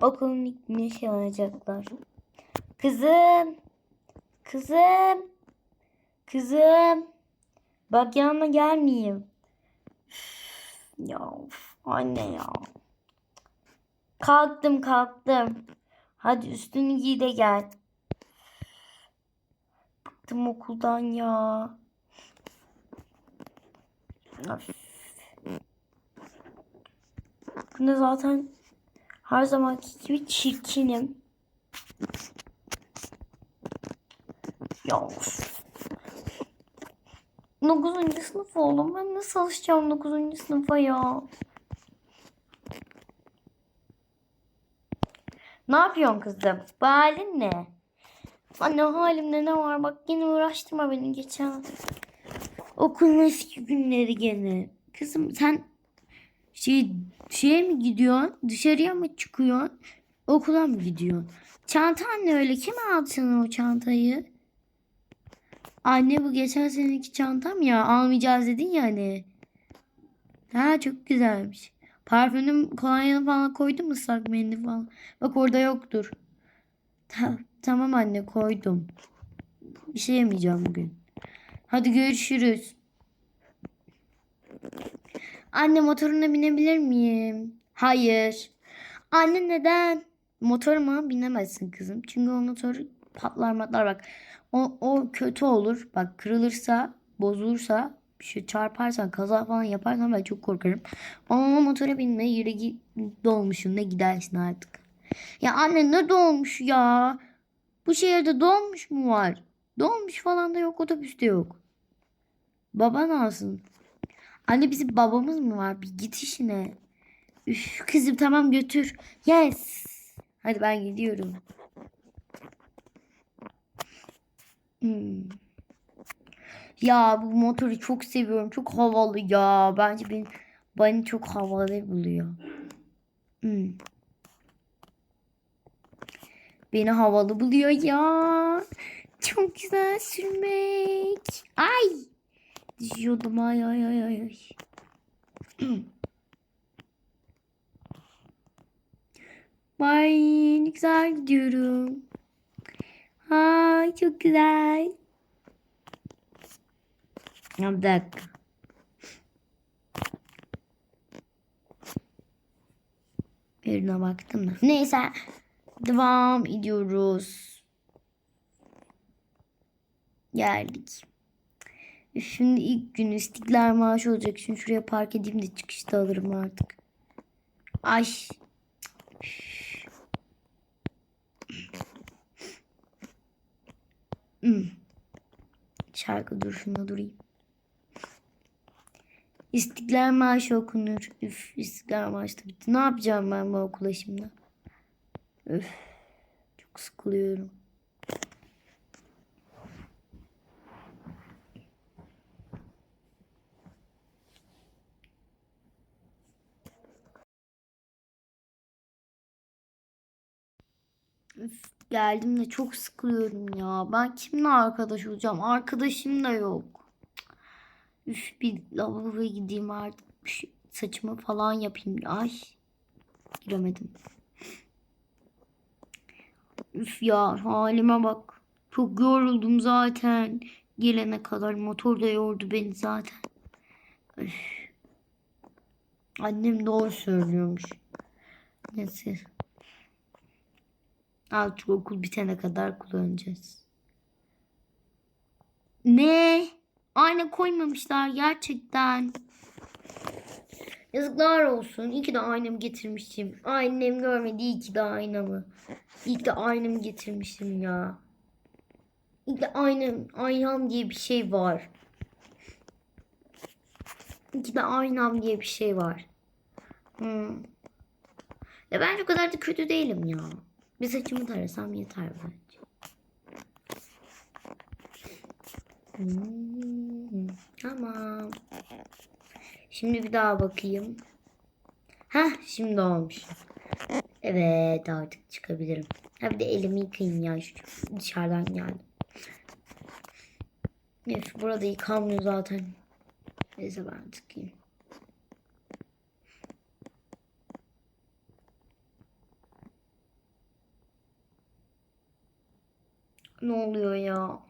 Okulun ilk şey alacaklar. Kızım. Kızım. Kızım. Bak yanına gelmeyeyim. Ya of, anne ya. Kalktım kalktım. Hadi üstünü giy de gel. Bıktım okuldan ya. Öf. Bugün de zaten her zamanki gibi çirkinim. Ya of. 9. sınıf oğlum. Ben nasıl alışacağım 9. sınıfa ya? Ne yapıyorsun kızım? Bu halin ne? Anne halimde ne var? Bak yine uğraştırma beni geçen. Okulun eski günleri gene. Kızım sen şey şeye mi gidiyorsun? Dışarıya mı çıkıyorsun? Okula mı gidiyorsun? Çantan ne öyle? Kim aldı sana o çantayı? Anne bu geçen seneki çantam ya. Almayacağız dedin ya hani. Ha çok güzelmiş. Parfümün kolonyanı falan koydun mu ıslak mendil falan? Bak orada yoktur. Ta- tamam anne koydum. Bir şey yemeyeceğim bugün. Hadi görüşürüz. Anne motoruna binebilir miyim? Hayır. Anne neden? Motoruma binemezsin kızım. Çünkü o motor patlar matlar bak. O, o kötü olur. Bak kırılırsa, bozulursa, bir şey çarparsan, kaza falan yaparsan ben çok korkarım. Ama motora binme, yürü dolmuşun ne gidersin artık. Ya anne ne dolmuş ya? Bu şehirde dolmuş mu var? Dolmuş falan da yok, otobüs de yok. Baban alsın. Anne bizim babamız mı var? Bir git işine. Üf, kızım tamam götür. Yes. Hadi ben gidiyorum. Hmm. Ya bu motoru çok seviyorum. Çok havalı ya. Bence beni, beni çok havalı buluyor. Hmm. Beni havalı buluyor ya. Çok güzel sürmek. Ay. Düşüyordum ay ay ay ay. ay. Vay ne güzel gidiyorum. Ay çok güzel. Bir dakika. Birine baktım da. Neyse. Devam ediyoruz. Geldik. Şimdi ilk gün istiklal maaşı olacak. Şimdi şuraya park edeyim de çıkışta alırım artık. Ay. Hmm. Şarkı duruşunda durayım. İstiklal Marşı okunur. Üf, İstiklal Marşı da bitti. Ne yapacağım ben bu okula şimdi? Üf, çok sıkılıyorum. Geldim de çok sıkılıyorum ya. Ben kimle arkadaş olacağım? Arkadaşım da yok. Üf bir lavaboya gideyim artık. Bir şey- saçımı falan yapayım. Ay. Giremedim. Üf ya halime bak. Çok yoruldum zaten. Gelene kadar motor da yordu beni zaten. Üf. Annem doğru söylüyormuş. Neyse. Artık okul bitene kadar kullanacağız. Ne? Ayna koymamışlar gerçekten. Yazıklar olsun. İyi ki de aynamı getirmişim. Annem görmedi. İyi ki de aynamı. İyi ki de aynamı getirmişim ya. İyi ki de aynam, aynam diye bir şey var. İyi ki de aynam diye bir şey var. Hmm. Ya ben o kadar da kötü değilim ya. Bir saçımı tarasam yeter bence. Hmm, tamam. Şimdi bir daha bakayım. Heh şimdi olmuş. Evet artık çıkabilirim. Ha bir de elimi yıkayayım ya. Şu dışarıdan geldim. Neyse burada yıkanmıyor zaten. Neyse ben tıkayım. Ne oluyor ya?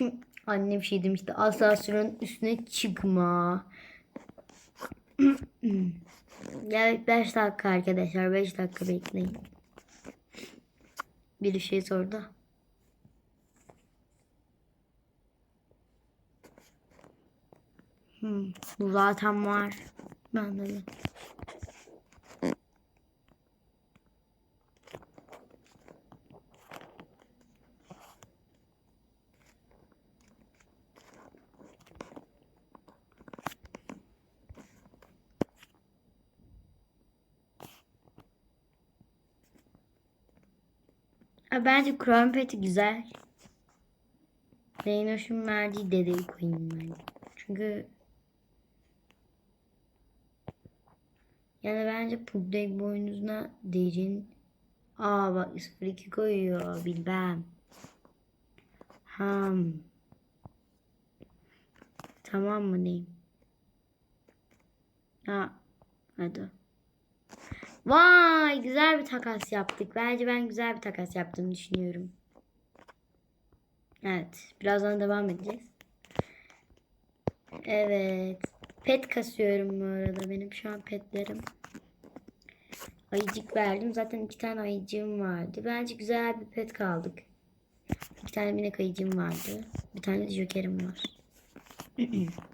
Annem şey demişti. Asansörün üstüne çıkma. evet 5 dakika arkadaşlar. 5 dakika bekleyin. Bir şey sordu. Hmm, bu zaten var. Ben de. Bence Chrome Pet'i güzel. Zeynoş'un verdiği dedeyi koyayım ben. Çünkü yani bence Pugdeg boynuzuna Decin Aa bak 02 koyuyor bilmem. Ham. Tamam mı diyeyim? Ha. Hadi. Vay güzel bir takas yaptık. Bence ben güzel bir takas yaptığımı düşünüyorum. Evet. Birazdan devam edeceğiz. Evet. Pet kasıyorum bu arada. Benim şu an petlerim. Ayıcık verdim. Zaten iki tane ayıcığım vardı. Bence güzel bir pet kaldık. İki tane minik ayıcığım vardı. Bir tane de jokerim var.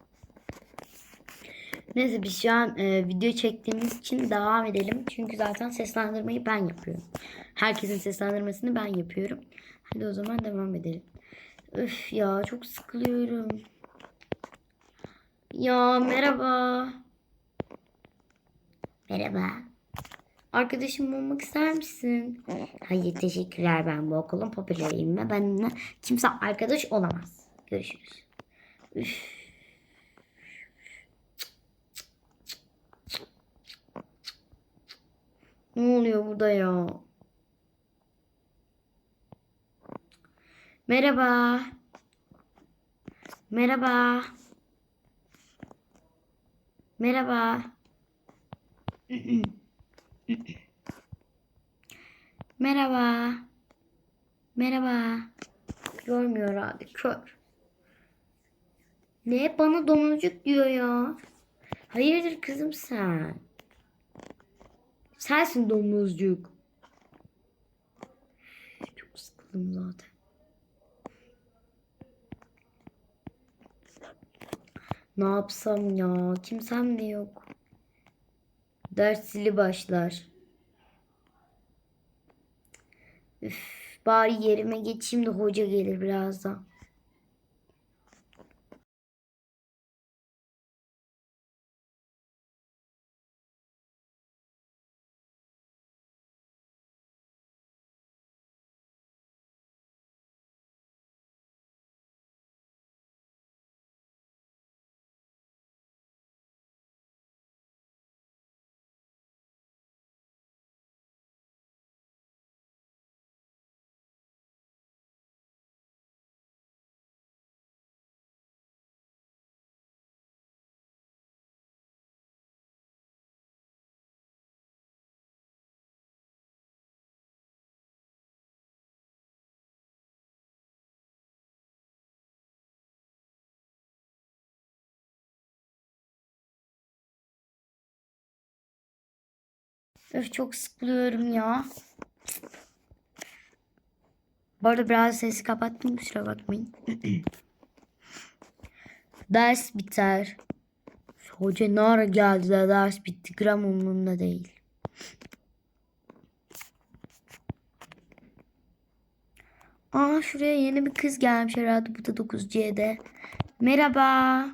Neyse biz şu an e, video çektiğimiz için devam edelim. Çünkü zaten seslendirmeyi ben yapıyorum. Herkesin seslendirmesini ben yapıyorum. Hadi o zaman devam edelim. Öf ya çok sıkılıyorum. Ya merhaba. Merhaba. Arkadaşım olmak ister misin? Hayır teşekkürler ben bu okulun popüleriyim ve benimle kimse arkadaş olamaz. Görüşürüz. Üf. Ne oluyor burada ya? Merhaba. Merhaba. Merhaba. Merhaba. Merhaba. Görmüyor abi. Kör. Ne? Bana domuzcuk diyor ya. Hayırdır kızım sen? Sensin domuzcuk. Çok sıkıldım zaten. Ne yapsam ya? Kimsem de yok. Ders zili başlar. Üf, bari yerime geçeyim de hoca gelir birazdan. Öf çok sıkılıyorum ya. Bu arada biraz sesi kapattım kusura bakmayın. ders biter. Hoca ne ara geldi de ders bitti. Gram umurumda değil. Aa şuraya yeni bir kız gelmiş herhalde. Bu da 9C'de. Merhaba.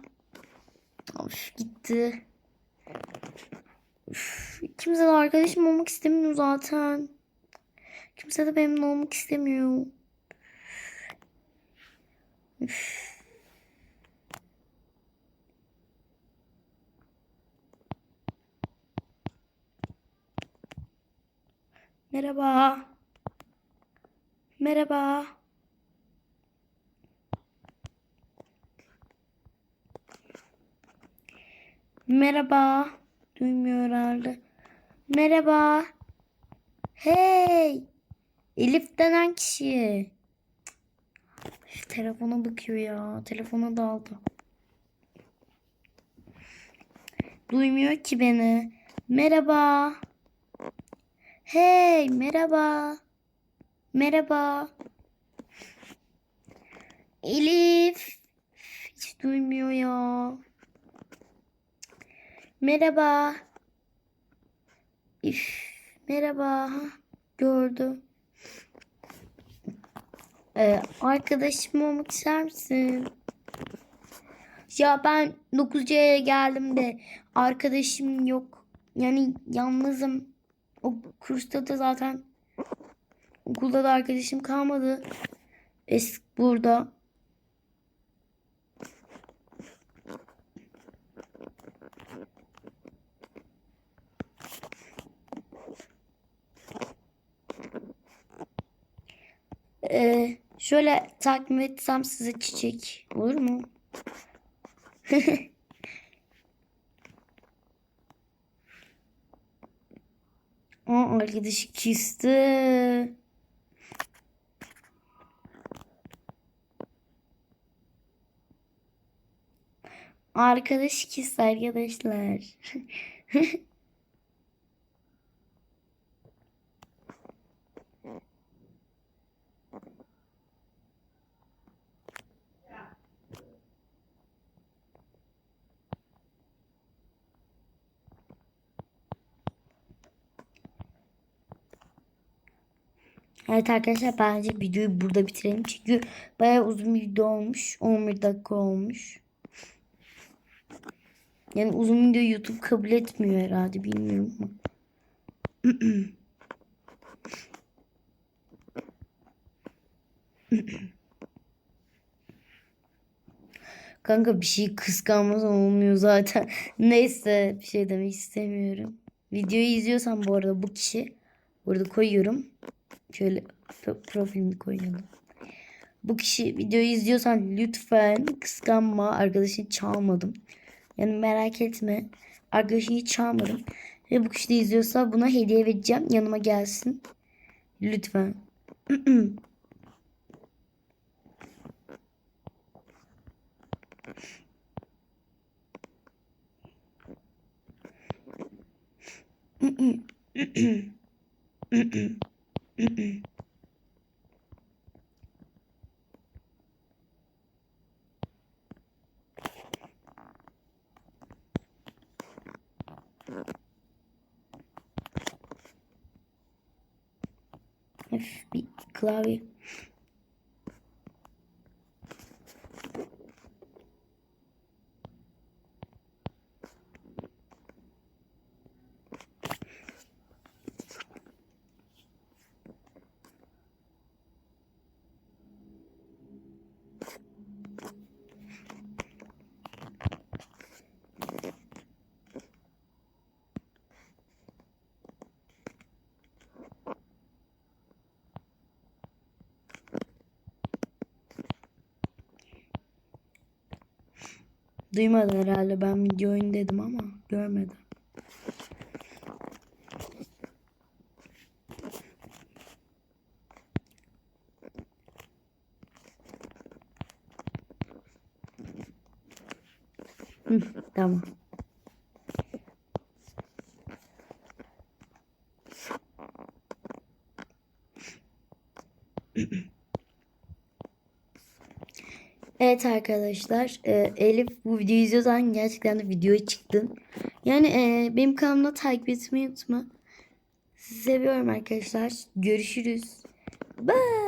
Of gitti. Kimse de arkadaşım olmak istemiyor zaten. Kimse de benimle olmak istemiyor. Üf. Merhaba. Merhaba. Merhaba. Duymuyor herhalde. Merhaba. Hey. Elif denen kişi. Şu telefona bakıyor ya. Telefona daldı. Duymuyor ki beni. Merhaba. Hey, merhaba. Merhaba. Elif. Hiç duymuyor ya. Merhaba. Üf, merhaba. Ha, gördüm. Ee, arkadaşım olmak ister misin? Ya ben 9C'ye geldim de arkadaşım yok. Yani yalnızım. O kursta da zaten okulda da arkadaşım kalmadı. Es burada. Ee, şöyle takdim etsem size çiçek olur mu? Aa, arkadaşı küstü. Arkadaş küstü arkadaşlar. Evet arkadaşlar bence videoyu burada bitirelim. Çünkü bayağı uzun bir video olmuş. 11 dakika olmuş. Yani uzun video YouTube kabul etmiyor herhalde bilmiyorum ama. Kanka bir şey kıskanmaz olmuyor zaten. Neyse bir şey demek istemiyorum. Videoyu izliyorsan bu arada bu kişi burada koyuyorum. Şöyle pro- profilini koyalım. Bu kişi videoyu izliyorsan lütfen kıskanma. Arkadaşını çalmadım. Yani merak etme. Arkadaşını çalmadım. Ve bu kişi de izliyorsa buna hediye vereceğim. Yanıma gelsin. Lütfen. Öf, bir klavye. Duymadı herhalde ben video oyun dedim ama görmedi. Hı, tamam. Evet arkadaşlar e, Elif bu videoyu izliyorsan gerçekten de videoya çıktın. Yani e, benim kanalımda takip etmeyi unutma. Sizi seviyorum arkadaşlar. Görüşürüz. Bye.